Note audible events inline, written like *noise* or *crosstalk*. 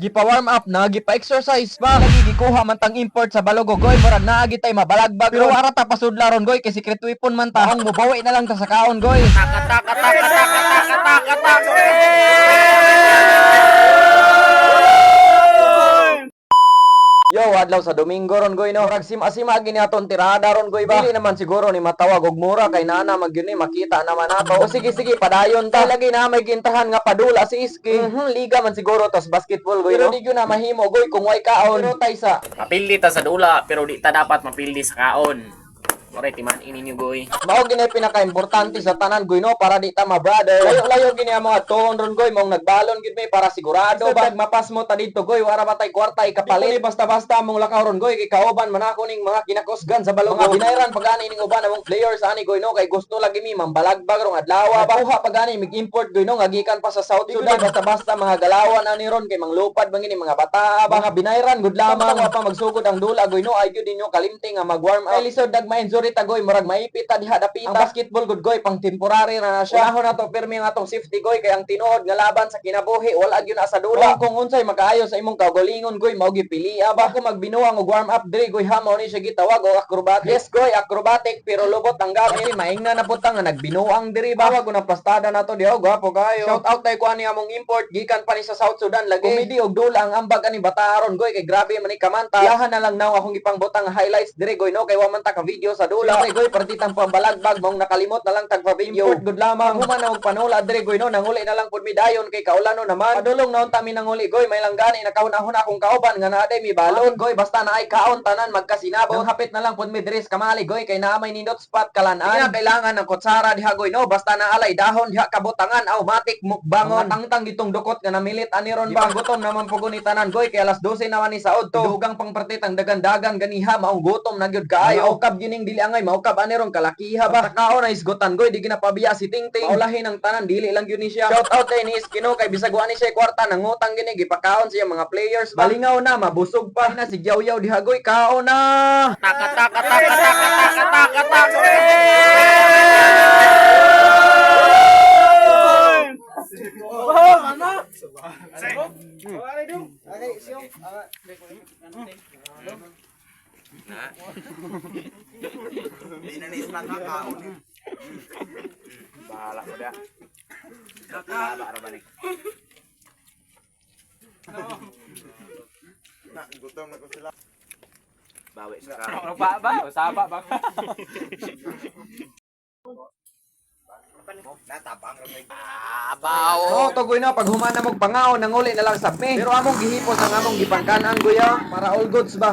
Gipa-warm up na, gipa-exercise pa. Lagi gikuha man tang import sa Balogo, goy. Murag naagi tay mabalagbag. Pero ara ta pasudla ron, goy. Kay secret weapon man ta. Ang mubawi na lang ta sa kaon, goy. Yo, adlaw sa Domingo ron goy no. Murag sim-asima gini aton tirada ron goy ba. Dili naman siguro ni matawag og mura kay nana mag yun ni makita naman nato. O sige sige padayon ta. Lagi na may gintahan nga padula si Iski. Mhm, liga man siguro tos basketball goy no. Pero di gyud na mahimo goy kung way kaon. Pero tay sa Mapildi ta sa dula, pero di ta dapat mapildi sa kaon. Moray, timan ini nyo, goy. Mao gini pinaka-importante sa tanan goy no para di ta ma-brother. Layo-layo gini ang mga tuon ron goy mong nagbalon gid may para sigurado ba mapas mo ta dito goy wara ba tay kwarta ikapalit. basta-basta mong lakaw ron goy kay man ako ning mga kinakusgan sa balong. Mga binayran pagani ning uban among players ani goy no kay gusto lagi mi mambalagbag rong adlaw ba. Kuha pagani mig-import goy no nga gikan pa sa South Sudan basta-basta mga galawan ani ron kay manglupad bangini mga bata ba. Mga binayran gud lamang pa magsugod ang dula goy no ay gyud ninyo kalimting nga mag-warm up. Ay lisod dag ma-injury ta goy murag maipit ta diha dapita. Ang basketball gud goy pang temporary na na siya. Unahon na to pirmi nga tong safety goy kay ang tinuod nga laban sa kinabuhi wala gyud na sa dula. Kung unsay makaayo sa imong kaugalingon goy mao gipilia ba ko magbinuang og warm up diri goy hamo ni siya gitawag og acrobatic. Yes goy acrobatic pero lubot ang gamit. *laughs* Maingna na putang nga nagbinuang diri ba wag na plastada na to diha gwapo kayo. Shout out tay ko ani among import gikan pa ni sa South Sudan lagi. Comedy og dula ang ambag ani bataron goy kay grabe man ni kamanta. Yahan na lang naw akong ipangbutang nga highlights diri goy no kay wa man ta ka video sa dula. Siyempre goy partitang pambalagbag mong nakalimot na lang tagpa import good lamang. Human na og panula diri goy no nanguli na lang pud mi dayon kay kaulano naman. Padulong naon ta mi nanguli goy may langgani nakahun-ahon akong kauban nga naa mi balon goy basta naay kaon tanan magkasinabot. Hapit na lang pud mi kamali goy kay naa may nindot spot kalan-an. Kaya kailangan ng kutsara diha goy no basta naalay dahon diha kabutangan aw matik mukbangon. Tangtang gitong dukot nga namilit ani ron ba gutom naman puguni tanan goy kay alas 12 naman ni saod to. Dugang pang partitang dagan-dagan ganiha maong gutom na gyud kaayo. Maukab gining dili angay maukab ani ron kalakiha ba. Takaon na isgutan goy di ginapabiya si Tingting. Maulahin ang tanan dili lang gyud ni siya. Shout out kay ni Iskino kay bisag wa ni siya kwarta nangutang gini gipakaon siya mga players. ba. Balingaw na mabusog pa na si Yaw Yaw diha goy kaon na. Taka, taka, taka, taka, taka, taka, taka. Bahala ko dah. Bahala ra ba ni? Bawi sa karon. Ba ba? Usaba ba? Abaw. Oh, tugoy na pag humana mog pangaon nanguli na lang sa me. Pero among gihipos ang among gipangkanan kuya para all goods ba.